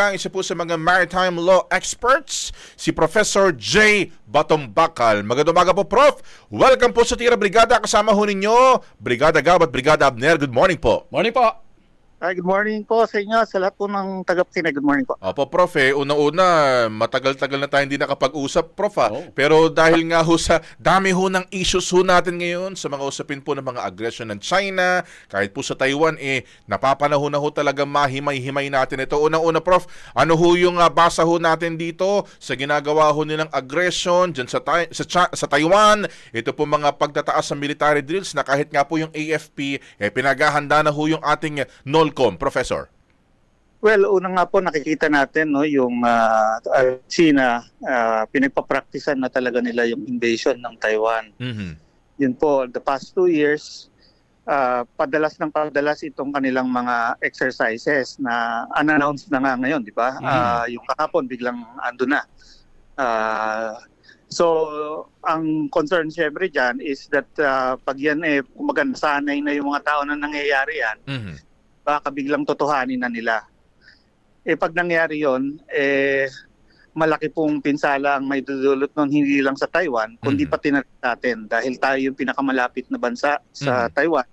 umaga isa po sa mga maritime law experts, si Professor J. Batombakal. Magandang umaga po, Prof. Welcome po sa Tira Brigada. Kasama ho ninyo, Brigada Gab at Brigada Abner. Good morning po. Morning po. Hi, good morning po sa inyo, sa lahat po ng tagapakinig. Good morning po. Opo, Prof. Eh, unang-una, matagal-tagal na tayo hindi nakapag-usap, Prof. ah. Oo. Pero dahil nga ho sa dami ho ng issues ho natin ngayon sa mga usapin po ng mga aggression ng China, kahit po sa Taiwan, eh, napapanahon na ho talaga mahimay-himay natin ito. Unang-una, Prof, ano ho yung ah, basa ho natin dito sa ginagawa ho nilang aggression dyan sa, Tai- sa, Cha- sa Taiwan? Ito po mga pagtataas sa military drills na kahit nga po yung AFP, eh, pinaghahanda na ho yung ating NOLCOM, Professor. Well, una nga po nakikita natin no yung uh, uh, China uh, pinagpapraktisan na talaga nila yung invasion ng Taiwan. Mhm. Yun po, the past two years, uh, padalas ng padalas itong kanilang mga exercises na unannounced na nga ngayon, di ba? Mhm. Ah, yung kahapon biglang ando na. Ah, so, ang concern syempre dyan is that uh, pag yan eh, kumaga nasanay na yung mga tao na nangyayari yan, Mhm. Baka biglang totohanin na nila. Eh pag nangyari yon, eh malaki pong pinsala ang may dudulot nun hindi lang sa Taiwan, kundi Mhm. pati na natin dahil tayo yung pinakamalapit na bansa sa Mhm. Taiwan.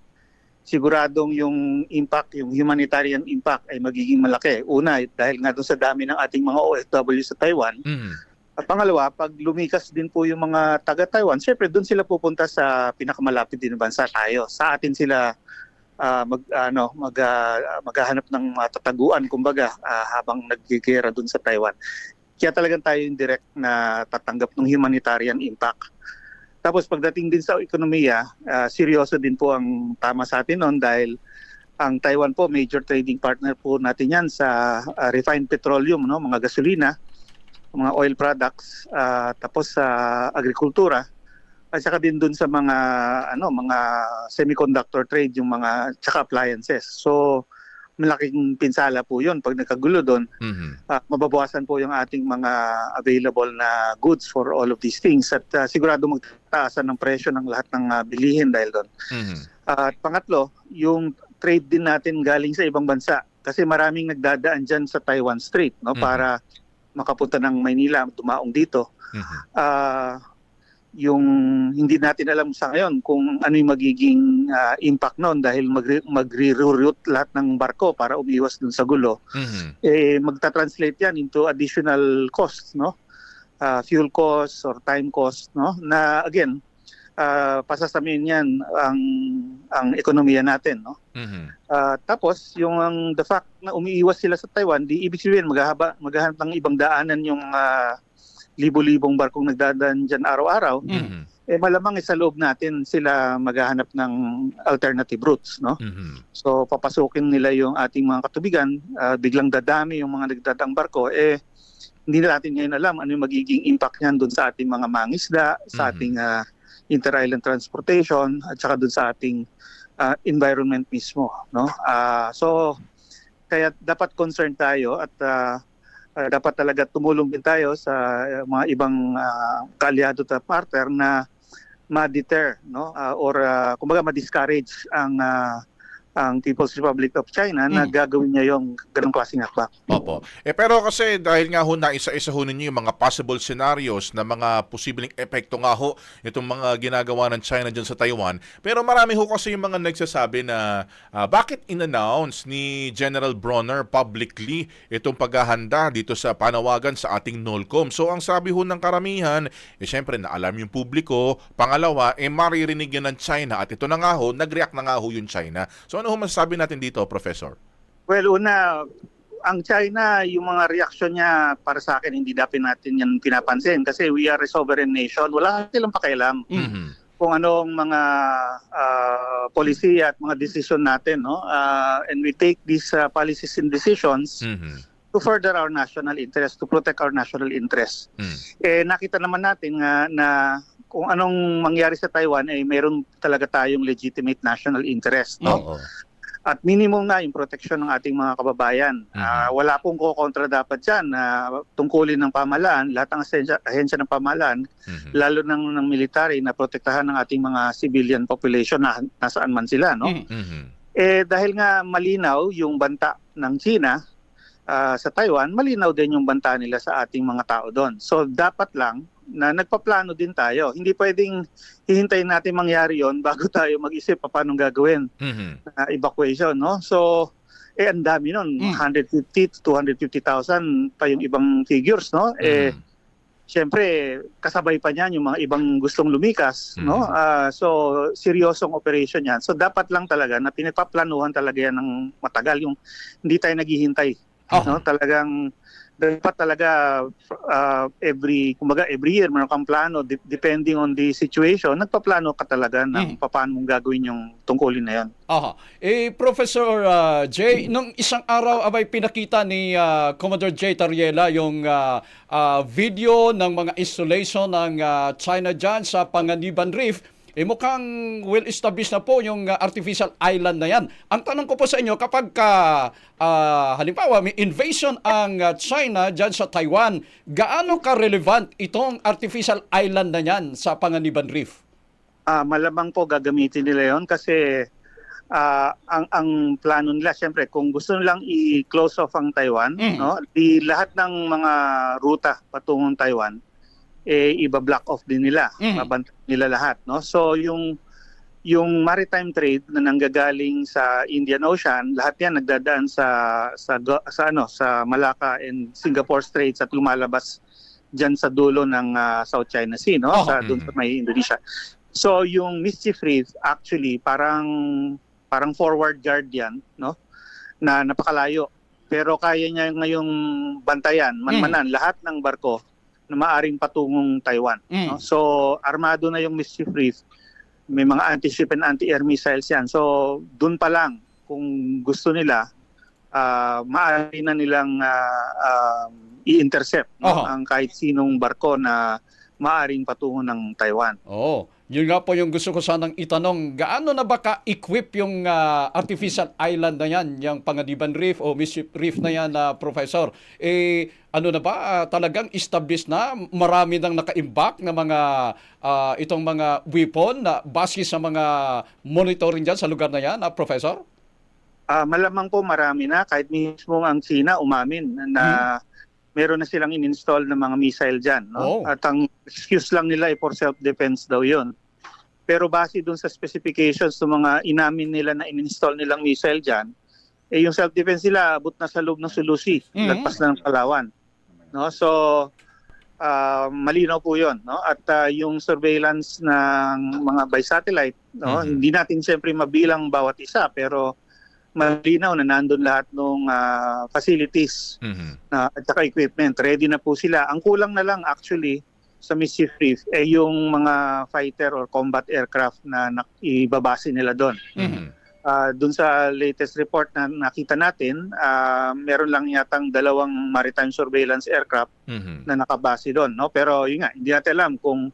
Siguradong yung impact, yung humanitarian impact ay magiging malaki. Una, dahil nga doon sa dami ng ating mga OFW sa Taiwan. Mhm. At pangalawa, pag lumikas din po yung mga taga-Taiwan, syempre doon sila pupunta sa pinakamalapit din na bansa tayo. Sa atin sila ah, mag ano mag ah, maghahanap ng matataguan kumbaga ah, habang nagkikira doon sa Taiwan. Kaya talagang tayo yung direct na tatanggap ng humanitarian impact. Tapos pagdating din sa ekonomiya, ah, seryoso din po ang tama sa atin noon dahil ang Taiwan po major trading partner po natin yan sa ah, refined petroleum no mga gasolina mga oil products ah, tapos sa agrikultura at saka din dun sa mga ano mga semiconductor trade yung mga tsaka appliances. So malaking pinsala po 'yon pag nagkagulo doon. Mhm. ah, mababawasan po yung ating mga available na goods for all of these things at ah, sigurado magtaasan ng presyo ng lahat ng ah, bilihin dahil doon. Mhm. At pangatlo, yung trade din natin galing sa ibang bansa kasi maraming nagdadaan diyan sa Taiwan Strait no Mhm. para makapunta ng Maynila, dumaong dito. Mhm. Ah, yung hindi natin alam sa ngayon kung ano yung magiging ah, impact noon dahil magre- magre-reroute lahat ng barko para umiwas dun sa gulo Mhm. eh magta-translate yan into additional costs no Ah, fuel costs or time costs no na again ah, pasasamin yan ang ang ekonomiya natin no Mhm. Ah, tapos yung ang the fact na umiiwas sila sa Taiwan, di ibig sabihin maghahaba maghahanap ng ibang daanan yung ah, libo-libong barkong nagdadaan diyan araw-araw. Mhm. Eh malamang eh, sa loob natin sila maghahanap ng alternative routes, no? Mhm. So papasukin nila yung ating mga katubigan, ah, biglang dadami yung mga nagdadaang barko eh hindi na natin ngayon alam ano yung magiging impact niyan doon sa ating mga mangisda, sa Mhm. ating ah, inter-island transportation at saka doon sa ating ah, environment mismo, no? Ah, so kaya dapat concerned tayo at ah, ah, dapat talaga tumulong din tayo sa ah, mga ibang ah, kaalyado at partner na ma-deter no? Ah, or ah, kumbaga ma-discourage ang ah, ang People's Republic of China na Mm. gagawin niya yung ganong klaseng hakbang. Opo. Eh pero kasi dahil nga ho na isa-isa ho ninyo yung mga possible scenarios na mga posibleng epekto nga ho itong mga ginagawa ng China dyan sa Taiwan. Pero marami ho kasi yung mga nagsasabi na ah, bakit in-announce ni General Bronner publicly itong paghahanda dito sa panawagan sa ating NOLCOM. So ang sabi ho ng karamihan, eh syempre na alam yung publiko. Pangalawa, eh maririnig yan ng China at ito na nga ho, nag-react na nga ho yung China. So ano ho masasabi natin dito, Professor? Well, una, ang China, yung mga reaksyon niya para sa akin, hindi dapat natin yan pinapansin kasi we are a sovereign nation. Wala silang pakialam Mhm. kung anong mga ah, policy at mga decision natin. No? Ah, and we take these ah, policies and decisions Mhm. to further our national interest, to protect our national interest. Mhm. Eh, nakita naman natin nga na kung anong mangyari sa Taiwan, eh, meron talaga tayong legitimate national interest. No? Oo. At minimum na yung proteksyon ng ating mga kababayan. Mhm. Ah, wala pong kukontra dapat dyan na tungkulin ng pamahalaan, lahat ng ahensya, ahensya ng pamahalaan, Mhm. lalo ng, ng military na protektahan ng ating mga civilian population na nasaan man sila. No? Mm. Mhm. Eh, dahil nga malinaw yung banta ng China, ah, sa Taiwan, malinaw din yung banta nila sa ating mga tao doon. So dapat lang na nagpaplano din tayo. Hindi pwedeng hihintayin natin mangyari yon bago tayo mag-isip pa paano gagawin Mhm. na evacuation, no? So eh ang dami nun, Mm. 150 to 250,000 pa yung ibang figures, no? Eh Mhm. Siyempre, kasabay pa niyan yung mga ibang gustong lumikas, Mhm. no? Ah, so, seryosong operation yan. So, dapat lang talaga na pinagpaplanuhan talaga yan ng matagal. Yung hindi tayo naghihintay, Oh. no? Talagang dapat talaga ah, every kumbaga every year meron kang plano de- depending on the situation nagpaplano ka talaga ng Mm. paano mong gagawin yung tungkulin na yan Aha. Eh, Professor ah, Jay, nung isang araw abay pinakita ni ah, Commodore Jay Tariela yung ah, ah, video ng mga installation ng ah, China dyan sa Panganiban Reef. Eh mukhang well-established na po yung ah, artificial island na yan. Ang tanong ko po sa inyo, kapag ka, ah, halimbawa may invasion ang ah, China dyan sa Taiwan, gaano ka-relevant itong artificial island na yan sa Panganiban Reef? Ah, malamang po gagamitin nila yon kasi ah, ang ang plano nila syempre kung gusto nilang i-close off ang Taiwan, Mm. no? Di lahat ng mga ruta patungong Taiwan eh iba-block off din nila. Mm. Babanta nila lahat, no? So yung yung maritime trade na nanggagaling sa Indian Ocean, lahat 'yan nagdadaan sa sa sa ano, sa Malacca and Singapore Straits at lumalabas diyan sa dulo ng ah, South China Sea, no? Oh. Sa doon sa may Indonesia. So yung Mischief Reef actually parang parang forward guard yan, no? Na napakalayo. Pero kaya niya ngayong bantayan, manmanan lahat ng barko na maaring patungong Taiwan. Mm. No? So armado na yung Mischief Reef. May mga anti-ship and anti-air missiles yan. So doon pa lang kung gusto nila ah maaari na nilang ah, um, i-intercept no? Aha. ang kahit sinong barko na maaring patungo ng Taiwan. Oo. Yun nga po yung gusto ko sanang itanong. Gaano na ba ka-equip yung ah, artificial island na yan, yung Pangadiban Reef o Mischief Reef na yan, na Professor? Eh, ano na ba, ah, talagang established na? Marami nang naka-imbak na mga, ah, itong mga weapon na base sa mga monitoring dyan sa lugar na yan, na Professor? Ah, malamang po marami na kahit mismo ang China umamin na meron na silang in-install ng mga missile diyan, no? Oh. At ang excuse lang nila ay for self-defense daw 'yon. Pero base dun sa specifications ng mga inamin nila na in-install nilang missile diyan, eh yung self-defense nila abot na sa loob ng Sulusi, Mhm. lagpas na ng Palawan. No? So ah, malinaw po 'yon, no? At ah, yung surveillance ng mga by satellite, no? Mhm. Hindi natin siyempre mabilang bawat isa, pero malinaw na nandun lahat ng facilities Mhm. na at saka equipment. Ready na po sila. Ang kulang na lang actually sa Mischief Reef eh yung mga fighter or combat aircraft na nak- ibabase nila doon. Mhm. Ah, doon sa latest report na nakita natin, ah, meron lang yatang dalawang maritime surveillance aircraft Mhm. na nakabase doon, no? Pero yun nga, hindi natin alam kung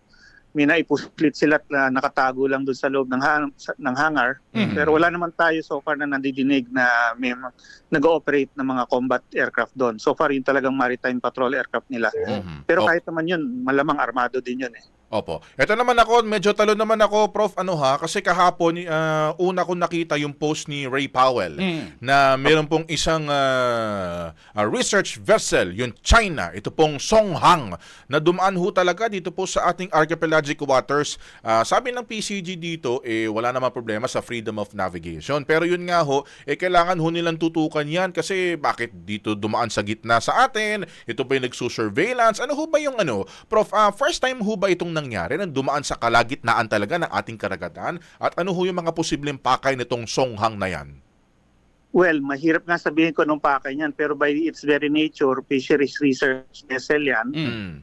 may naipuslit sila na nakatago lang doon sa loob ng, hang- ng hangar. Mhm. Pero wala naman tayo so far na nandidinig na may ma- nag-ooperate ng mga combat aircraft doon. So far yun talagang maritime patrol aircraft nila. Mhm. Pero Opo. kahit naman yun, malamang armado din yun eh. Opo. Ito naman ako, medyo talo naman ako, Prof, ano ha, kasi kahapon, ah, una ko nakita yung post ni Ray Powell Mm. na meron pong isang ah, research vessel, yung China, ito pong Songhang, na dumaan ho talaga dito po sa ating archipelagic waters. Ah, sabi ng PCG dito, eh, wala naman problema sa freedom of navigation. Pero yun nga ho, eh, kailangan ho nilang tutukan yan kasi bakit dito dumaan sa gitna sa atin? Ito ba yung nagsusurveillance? Ano ho ba yung ano? Prof, ah, first time ho ba itong nangyari na dumaan sa kalagitnaan talaga ng ating karagatan? At ano ho yung mga posibleng pakay nitong Songhang na yan? Well, mahirap nga sabihin ko nung pakay niyan, pero by its very nature, fisheries research vessel yan. Mm.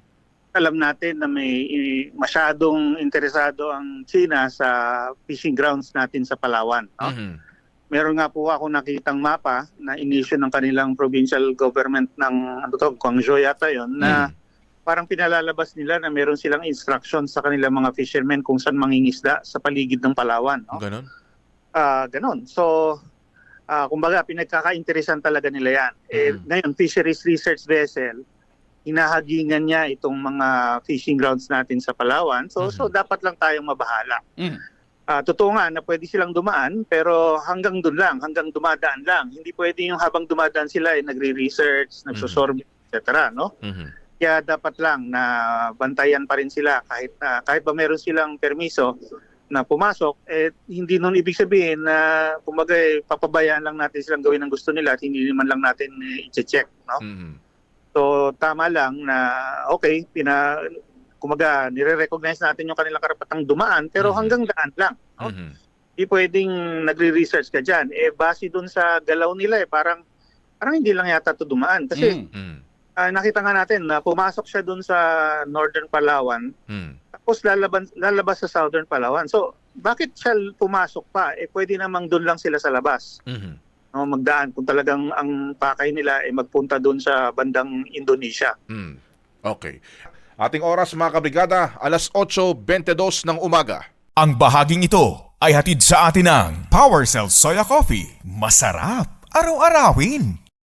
Alam natin na may eh, masyadong interesado ang China sa fishing grounds natin sa Palawan. no? Mhm. Meron nga po ako nakitang mapa na inisyu ng kanilang provincial government ng ano to, Guangzhou yata yon na Mm. Parang pinalalabas nila na meron silang instructions sa kanilang mga fishermen kung saan mangingisda sa paligid ng Palawan. No? Ganon? Ah, ganon. So, ah, kumbaga, pinagkakainteresan talaga nila yan. Eh, Mhm. Ngayon, fisheries research vessel, hinahagingan niya itong mga fishing grounds natin sa Palawan. So, Mhm. so dapat lang tayong mabahala. Mm. Ah, totoo nga na pwede silang dumaan pero hanggang doon lang, hanggang dumadaan lang. Hindi pwede yung habang dumadaan sila ay nagre-research, nagsosorbe, etc. No? Mhm. Kaya dapat lang na bantayan pa rin sila kahit na kahit ba meron silang permiso na pumasok eh hindi nun ibig sabihin na kumbaga eh, papabayaan lang natin silang gawin ang gusto nila at hindi naman lang natin eh, i-check no Mhm. so tama lang na okay pina kumaga nire-recognize natin yung kanilang karapatang dumaan pero Mhm. hanggang daan lang no? Mhm. Hindi pwedeng nagre-research ka diyan eh base dun sa galaw nila eh parang parang hindi lang yata to dumaan kasi Mm. Ah, nakita nga natin na pumasok siya dun sa Northern Palawan Mhm. tapos lalaban, lalabas sa Southern Palawan. So, bakit siya pumasok pa? Eh, pwede namang doon lang sila sa labas. Mhm. No, magdaan kung talagang ang pakay nila ay magpunta doon sa bandang Indonesia. Mm. Okay. Ating oras mga kabrigada, alas 8.22 ng umaga. Ang bahaging ito ay hatid sa atin ng Power Cell Soya Coffee. Masarap araw-arawin.